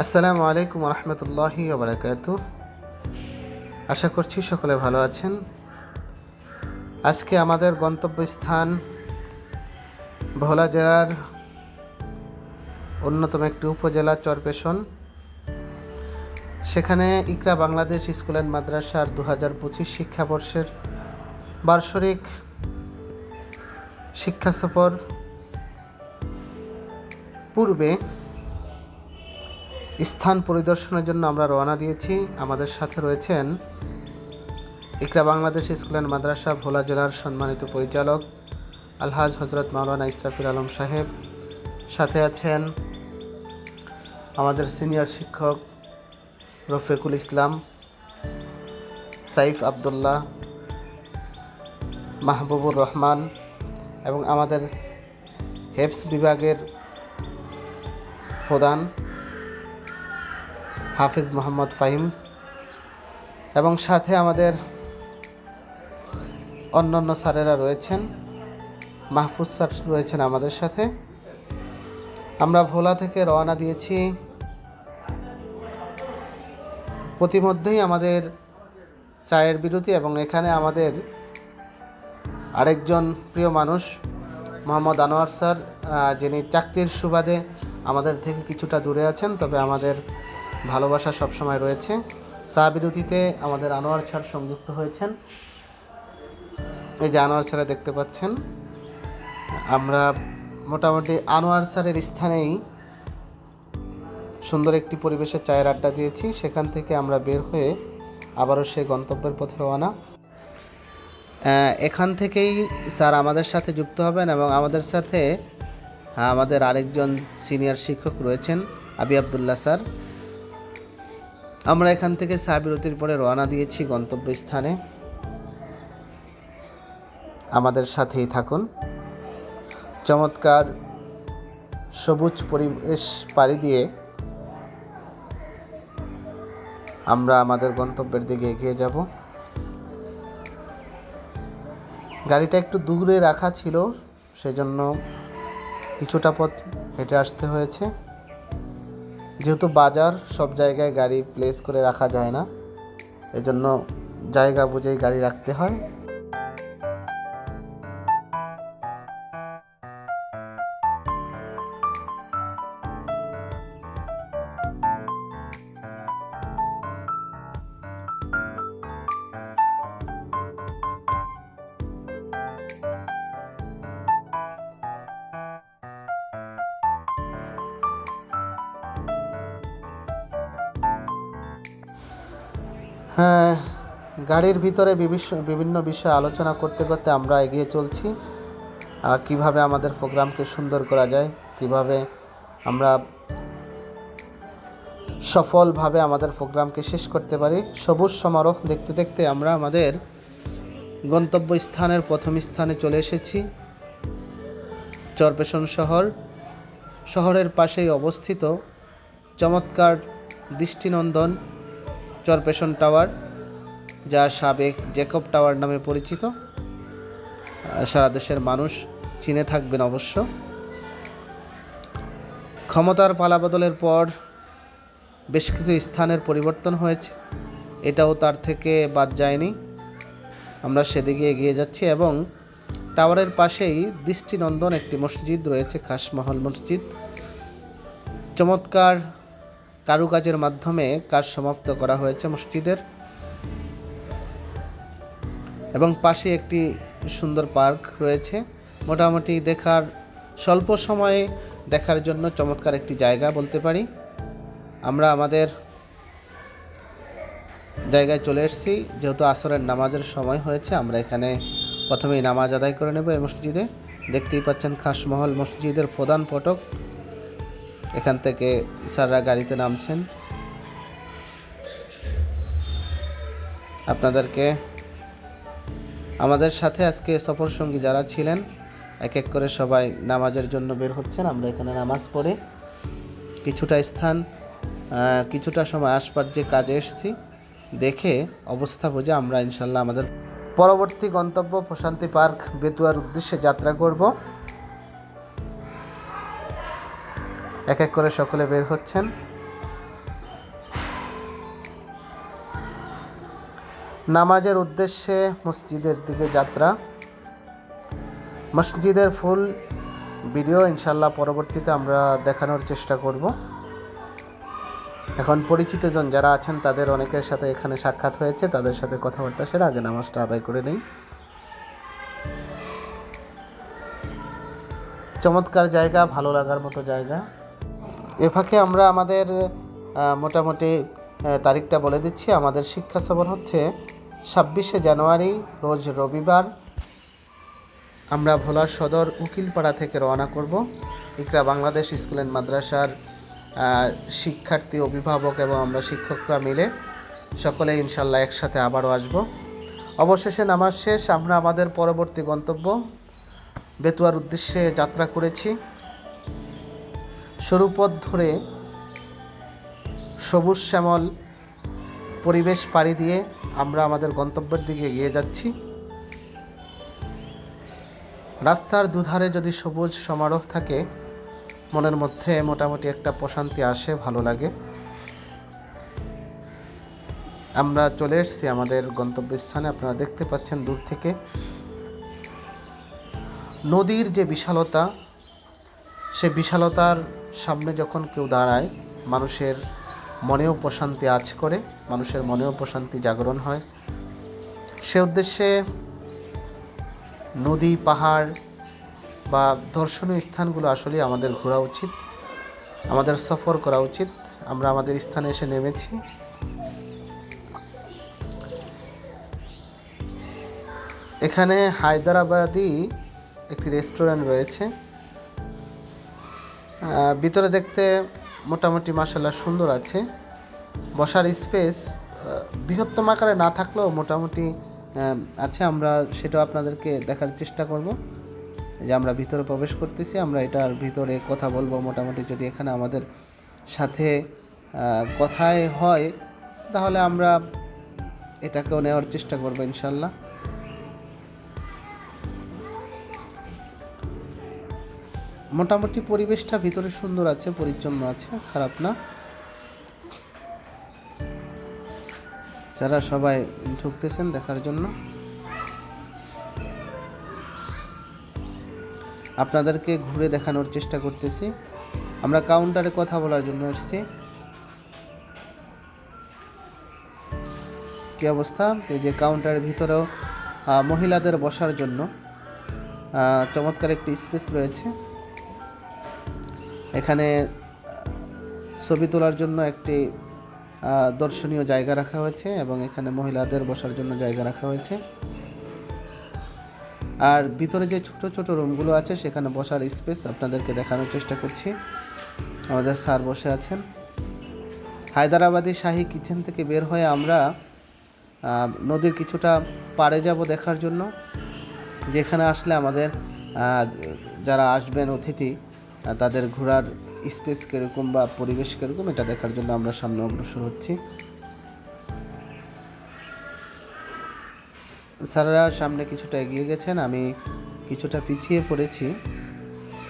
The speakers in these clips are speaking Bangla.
আসসালামু আলাইকুম রহমতুল্লাহি ওবরাকাত আশা করছি সকলে ভালো আছেন। আজকে আমাদের গন্তব্যস্থান ভোলা জেলার অন্যতম একটি উপজেলা চরপেশন। সেখানে ইকরা বাংলাদেশ স্কুল অ্যান্ড মাদ্রাসার দু হাজার পঁচিশ শিক্ষাবর্ষের বার্ষরিক শিক্ষা সফর পূর্বে স্থান পরিদর্শনের জন্য আমরা রওনা দিয়েছি। আমাদের সাথে রয়েছেন ইকরা বাংলাদেশ স্কুল অ্যান্ড মাদ্রাসা ভোলা জেলার সম্মানিত পরিচালক আলহাজ হজরত মাওলানা ইসরাফিল আলম সাহেব। সাথে আছেন আমাদের সিনিয়র শিক্ষক রফিকুল ইসলাম, সাইফ আবদুল্লাহ, মাহবুবুর রহমান এবং আমাদের হেপস বিভাগের প্রধান হাফিজ মোহাম্মদ ফাহিম এবং সাথে আমাদের অন্যান্য স্যারেরা রয়েছেন, মাহফুজ স্যার রয়েছেন আমাদের সাথে। আমরা ভোলা থেকে রওনা দিয়েছি। প্রতিমধ্যেই আমাদের চায়ের বিরতি এবং এখানে আমাদের আরেকজন প্রিয় মানুষ, মোহাম্মদ আনোয়ার স্যার যিনি চাকরির সুবাদে আমাদের থেকে কিছুটা দূরে আছেন, তবে আমাদের ভালোবাসা সবসময় রয়েছে। চা বিরতিতে আমাদের আনোয়ার ছাড় সংযুক্ত হয়েছেন। এই যে আনোয়ার স্যারে দেখতে পাচ্ছেন আমরা মোটামুটি আনোয়ার স্যারের স্থানেই সুন্দর একটি পরিবেশে চায়ের আড্ডা দিয়েছি। সেখান থেকে আমরা বের হয়ে আবারও সেই গন্তব্যের পথে রওনা। এখান থেকেই স্যার আমাদের সাথে যুক্ত হবেন এবং আমাদের সাথে হ্যাঁ, আমাদের আরেকজন সিনিয়র শিক্ষক রয়েছেন আবি আবদুল্লাহ স্যার। আমরা এখান থেকে চা বিরতির পরে রওনা দিয়েছি গন্তব্যস্থানে। আমাদের সাথেই থাকুন। চমৎকার সবুজ পরিবেশ পাড়ি দিয়ে আমরা আমাদের গন্তব্যের দিকে এগিয়ে যাব। গাড়িটা একটু দূরে রাখা ছিল, সেজন্য কিছুটা পথ হেঁটে আসতে হয়েছে। যেহেতু বাজার, সব জায়গায় গাড়ি প্লেস করে রাখা যায় না। এজন্য জায়গা বুঝেই গাড়ি রাখতে হয়। হ্যাঁ গাড়ির ভিতরে বিভিন্ন বিষয়ে আলোচনা করতে করতে আমরা এগিয়ে চলছি। কীভাবে আমাদের প্রোগ্রামকে সুন্দর করা যায়, কীভাবে আমরা সফলভাবে আমাদের প্রোগ্রামকে শেষ করতে পারি, সবুজ সমারোহ দেখতে দেখতে আমরা আমাদের গন্তব্য স্থানের প্রথম স্থানে চলে এসেছি। চরপেশন শহর, শহরের পাশেই অবস্থিত চমৎকার দৃষ্টিনন্দন চরপেশন টাওয়ার, যা সাবেক জেকব টাওয়ার নামে পরিচিত। সারা দেশের মানুষ চিনে থাকবেন অবশ্য। ক্ষমতার পালাবদলের পর বেশ কিছু স্থানের পরিবর্তন হয়েছে। এটাও তার থেকে বাদ যায়নি। আমরা সেদিকে এগিয়ে যাচ্ছি এবং টাওয়ারের পাশেই দৃষ্টিনন্দন একটি মসজিদ রয়েছে খাসমহল মসজিদ। চমৎকার কারুকাজের মাধ্যমে কাজ সমাপ্ত করা হয়েছে মসজিদের। এবং পাশে একটি সুন্দর পার্ক রয়েছে। মোটামুটি দেখার, স্বল্প সময়ে দেখার জন্য চমৎকার একটি জায়গা বলতে পারি। আমরা আমাদের জায়গায় চলে এসেছি। যেহেতু আসরের নামাজের সময় হয়েছে, আমরা এখানে প্রথমেই নামাজ আদায় করে নেব এই মসজিদে। দেখতেই পাচ্ছেন খাসমহল মসজিদের প্রধান ফটক। এখান থেকে স্যাররা গাড়িতে নামছেন। আপনাদেরকে আমাদের সাথে আজকে সফর সঙ্গী যারা ছিলেন, এক এক করে সবাই নামাজের জন্য বের হচ্ছেন। আমরা এখানে নামাজ পড়ে কিছুটা স্থান কিছুটা সময় আসবার যে কাজে এসেছি, দেখে অবস্থা বুঝে আমরা ইনশাল্লাহ আমাদের পরবর্তী গন্তব্য প্রশান্তি পার্ক বেতুয়ার উদ্দেশ্যে যাত্রা করব। এক এক করে সকলে বের হচ্ছেন। নামাজের উদ্দেশ্যে মসজিদের দিকে যাত্রা। মসজিদের ফুল ভিডিও ইনশাল্লাহ পরবর্তীতে আমরা দেখানোর চেষ্টা করব। এখন পরিচিতজন যারা আছেন, তাদের অনেকের সাথে এখানে সাক্ষাৎ হয়েছে। তাদের সাথে কথাবার্তা সেরা আগে নামাজটা আদায় করে নেই। চমৎকার জায়গা, ভালো লাগার মতো জায়গা। এ ফাঁকে আমরা আমাদের মোটামুটি তারিখটা বলে দিচ্ছি। আমাদের শিক্ষা সফর হচ্ছে ছাব্বিশে জানুয়ারি, রোজ রবিবার। আমরা ভোলার সদর উকিলপাড়া থেকে রওনা করব। ইকরা বাংলাদেশ স্কুল অ্যান্ড মাদ্রাসার শিক্ষার্থী, অভিভাবক এবং আমরা শিক্ষকরা মিলে সকলে ইনশাল্লাহ একসাথে আবারও আসব। অবশেষে নামাজ শেষ, আমরা আমাদের পরবর্তী গন্তব্য বেতুয়ার উদ্দেশ্যে যাত্রা করেছি। সরু পথ ধরে সবুজ শ্যামল পরিবেশ পাড়ি দিয়ে আমরা আমাদের গন্তব্যের দিকে এগিয়ে যাচ্ছি। রাস্তার দুধারে যদি সবুজ সমারোহ থাকে, মনের মধ্যে মোটামুটি একটা প্রশান্তি আসে, ভালো লাগে। আমরা চলে এসেছি আমাদের গন্তব্যস্থানে, আপনারা দেখতে পাচ্ছেন দূর থেকে। নদীর যে বিশালতা সে বিশালতার সামনে যখন কেউ দাঁড়ায়, মানুষের মনেও প্রশান্তি আজ করে, মানুষের মনেও প্রশান্তি জাগরণ হয়। সে উদ্দেশ্যে নদী, পাহাড় বা দর্শনীয় স্থানগুলো আসলে আমাদের ঘোরা উচিত, আমাদের সফর করা উচিত, আমরা আমাদের স্থানে এসে নেমেছি। এখানে হায়দ্রাবাদি একটি রেস্টুরেন্ট রয়েছে। ভিতরে দেখতে মোটামুটি মাসাল্লাহ সুন্দর আছে। বসার স্পেস বৃহত্তম আকারে না থাকলেও মোটামুটি আছে। আমরা সেটাও আপনাদেরকে দেখার চেষ্টা করব। যে আমরা ভিতরে প্রবেশ করতেছি, আমরা এটার ভিতরে কথা বলব মোটামুটি যদি এখানে আমাদের সাথে কথায় হয়, তাহলে আমরা এটাকেও নেওয়ার চেষ্টা করব ইনশাল্লাহ মোটামুটি পরিবেশটা ভিতরে সুন্দর আছে, পরিচ্ছন্ন আছে, খারাপ না। যারা সবাই ঢুকতেছেন দেখার জন্য। আপনাদেরকে ঘুরে দেখানোর চেষ্টা করতেছি। আমরা কাউন্টারে কথা বলার জন্য এসেছি। কি অবস্থা? যে কাউন্টারের ভিতরেও মহিলাদের বসার জন্য চমৎকার একটি স্পেস রয়েছে। এখানে ছবি তোলার জন্য একটি দর্শনীয় জায়গা রাখা হয়েছে এবং এখানে মহিলাদের বসার জন্য জায়গা রাখা হয়েছে। আর ভিতরে যে ছোট ছোট রুমগুলো আছে, সেখানে বসার স্পেস আপনাদেরকে দেখানোর চেষ্টা করছি। আমাদের স্যার বসে আছেন। হায়দ্রাবাদি শাহী কিচেন থেকে বের হয়ে আমরা নদীর কিছুটা পাড়ে যাব দেখার জন্য। যেখানে আসলে আমাদের যারা আসবেন অতিথি তাদের ঘোরার স্পেস কীরকম বা পরিবেশ কীরকম, এটা দেখার জন্য আমরা সামনে অগ্রসর হচ্ছি। স্যারেরা সামনে কিছুটা এগিয়ে গেছেন, আমি কিছুটা পিছিয়ে পড়েছি।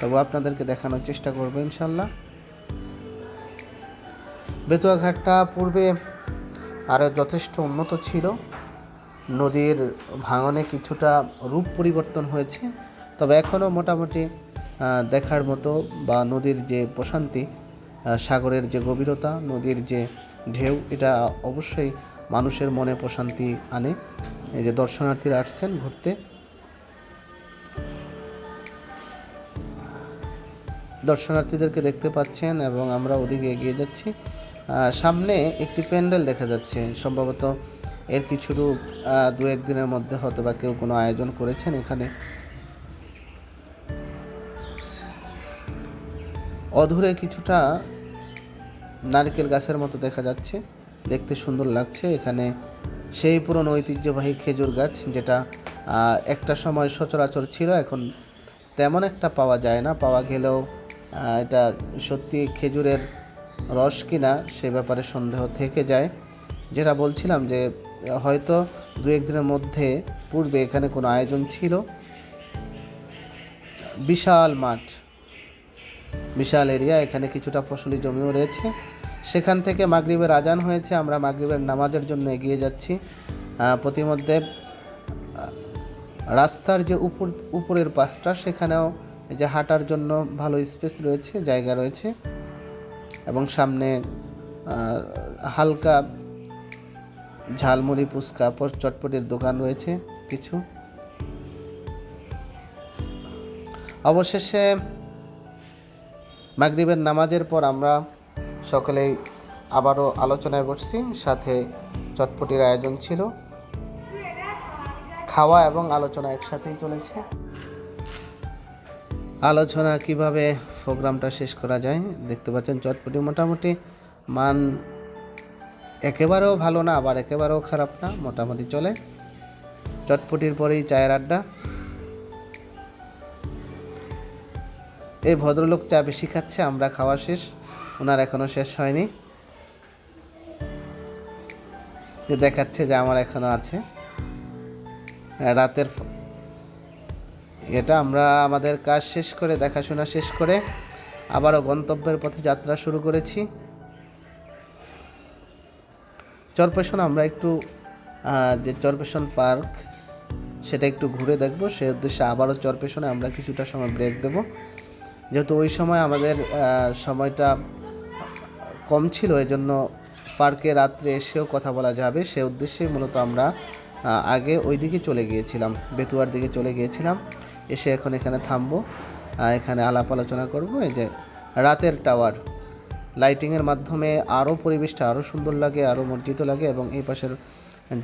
তবু আপনাদেরকে দেখানোর চেষ্টা করব ইনশাল্লাহ। বেতুয়া ঘাটটা পূর্বে আরও যথেষ্ট উন্নত ছিল। নদীর ভাঙনে কিছুটা রূপ পরিবর্তন হয়েছে। তবে এখনও মোটামুটি দেখার মতো বা নদীর যে প্রশান্তি সাগরের যে গভীরতা, নদীর যে ঢেউ, এটা অবশ্যই মানুষের মনে প্রশান্তি আনে। এই যে দর্শনার্থীরা আসছেন ঘুরতে। দর্শনার্থীদেরকে দেখতে পাচ্ছেন এবং আমরা ওদিকে এগিয়ে যাচ্ছি। সামনে একটি প্যান্ডেল দেখা যাচ্ছে। সম্ভবত এর কিছু রূপ দু এক দিনের মধ্যে হয়তো বা কেউ কোনো আয়োজন করেছেন এখানে। অধুরে কিছুটা নারকেল গাছের মতো দেখা যাচ্ছে। দেখতে সুন্দর লাগছে। এখানে সেই পুরনো ঐতিহ্যবাহী খেজুর গাছ যেটা একটা সময় সচরাচর ছিল, এখন তেমন একটা পাওয়া যায় না। পাওয়া গেলেও এটা সত্যি খেজুরের রস কিনা সে ব্যাপারে সন্দেহ থেকে যায়। যেটা বলছিলাম যে, হয়তো দু একদিনের মধ্যে পূর্বে এখানে কোনো আয়োজন ছিল। বিশাল মাঠ। বিশাল এরিয়া, এখানে কিছুটা ফসলি জমিও রয়েছে। সেখান থেকে মাগরিবের আজান হয়েছে, আমরা মাগরিবের নামাজের জন্য এগিয়ে যাচ্ছি। প্রতিমধ্যে রাস্তার যে উপর, উপরের পাশটা, সেখানেও যে হাঁটার জন্য ভালো স্পেস রয়েছে, জায়গা রয়েছে। এবং সামনে হালকা ঝালমুড়ি, ফুচকা চটপটির দোকান রয়েছে কিছু। অবশেষে মাগরিবের নামাজের পর আমরা সকলেই আবারও আলোচনায় বসছি। সাথে চটপটির আয়োজন ছিল। খাওয়া এবং আলোচনা একসাথেই চলেছে। আলোচনা কীভাবে প্রোগ্রামটা শেষ করা যায় দেখতে পাচ্ছেন চটপটি মোটামুটি মান একেবারেও ভালো না, আবার একেবারেও খারাপ না, মোটামুটি চলে। চটপটির পরেই চায়ের আড্ডা। এই ভদ্রলোক চা বেশি খাচ্ছে, আমরা খাওয়া শেষ। ওনার এখনও শেষ হয়নি। যে দেখাচ্ছে যে আমার এখনও আছে। রাতের এটা আমরা আমাদের কাজ শেষ করে, দেখাশোনা শেষ করে আবারও গন্তব্যের পথে যাত্রা শুরু করেছি। চরপেশন, আমরা একটু যে চরপেশন পার্ক, সেটা একটু ঘুরে দেখব। সে উদ্দেশ্যে আবারও চরপেশনে আমরা কিছুটা সময় ব্রেক দেব। যেহেতু ওই সময় আমাদের সময়টা কম ছিল, এজন্য পার্কে রাত্রে এসেও কথা বলা যাবে। সে উদ্দেশ্যে মূলত আমরা আগে ওই দিকে চলে গিয়েছিলাম, বেতুয়ার দিকে চলে গিয়েছিলাম। এসে এখন এখানে থামবো এখানে আলাপ আলোচনা করব। এই যে রাতের টাওয়ার, লাইটিংয়ের মাধ্যমে আরও পরিবেশটা আরও সুন্দর লাগে, আরও মর্জিত লাগে এবং এই পাশের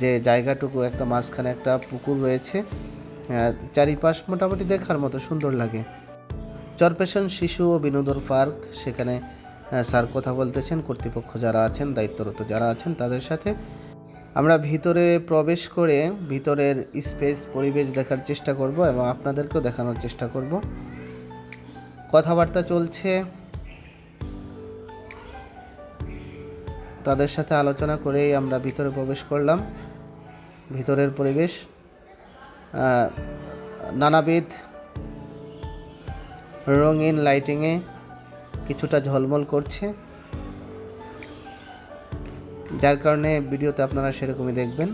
যে জায়গাটুকু, একটা মাঝখানে একটা পুকুর রয়েছে চারিপাশ মোটামুটি দেখার মতো সুন্দর লাগে। চরপেশন শিশু ও বিনোদন পার্ক, সেখানে স্যার কথা বলতেছেন, কর্তৃপক্ষ যারা আছেন, দায়িত্বরত যারা আছেন, তাদের সাথে আমরা ভিতরে প্রবেশ করে ভিতরের স্পেস, পরিবেশ দেখার চেষ্টা করব এবং আপনাদেরকেও দেখানোর চেষ্টা করব। কথাবার্তা চলছে। তাদের সাথে আলোচনা করেই আমরা ভিতরে প্রবেশ করলাম। ভিতরের পরিবেশ নানাবিধ রঙিন লাইটিংয়ে কিছুটা ঝলমল করছে। যার কারণে ভিডিওতে আপনারা সেরকমই দেখবেন।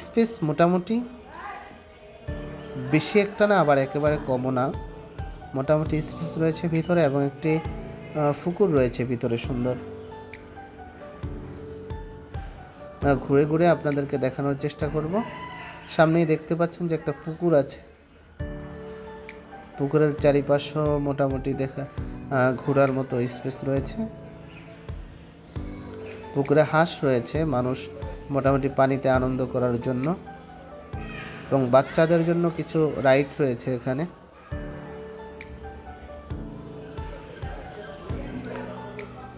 স্পেস মোটামুটি বেশি একটা না, আবার একেবারে কমও না। মোটামুটি স্পেস রয়েছে ভিতরে এবং একটি পুকুর রয়েছে ভিতরে সুন্দর। ঘুরে ঘুরে আপনাদেরকে দেখানোর চেষ্টা করব। সামনেই দেখতে পাচ্ছেন যে একটা পুকুর আছে। পুকুরের চারিপাশও মোটামুটি দেখা ঘোরার মতো স্পেস রয়েছে। পুকুরে হাঁস রয়েছে, মানুষ মোটামুটি পানিতে আনন্দ করার জন্য। এবং বাচ্চাদের জন্য কিছু রাইড রয়েছে এখানে।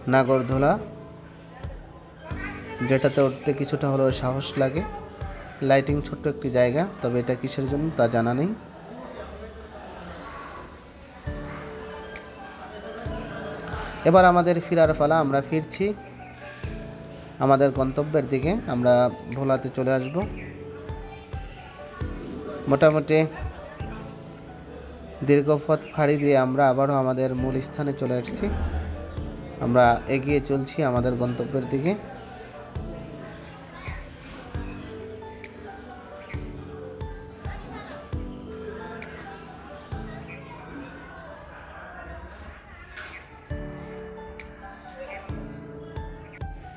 নাগরদোলা, যেটাতে উঠতে কিছুটা হলেও সাহস লাগে। লাইটিং ছোট্ট একটি জায়গা, তবে এটা কিসের জন্য তা জানা নেই। এবার আমাদের ফিরার ফালা আমরা ফিরছি। আমাদের গন্তব্যের দিকে, আমরা ভোলাতে চলে আসব। মোটামুটি দীর্ঘ পথ ফাড়ি দিয়ে আমরা আবারও আমাদের মূল স্থানে চলে আসছি আমরা এগিয়ে চলছি আমাদের গন্তব্যের দিকে।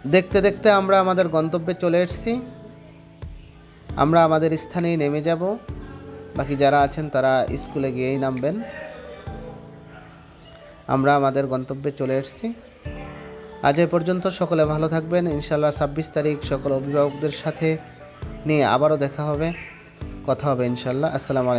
দেখতে দেখতে আমরা আমাদের গন্তব্যে চলে এসেছি। আমরা আমাদের স্থানেই নেমে যাব। বাকি যারা আছেন তারা স্কুলে গিয়েই নামবেন। আমরা আমাদের গন্তব্যে চলে এসেছি। আজ এ পর্যন্ত সকলে ভালো থাকবেন। ইনশাল্লাহ ছাব্বিশ তারিখ সকল অভিভাবকদের সাথে নিয়ে আবারও দেখা হবে। কথা হবে ইনশাল্লাহ আসসালামু আলাইকুম।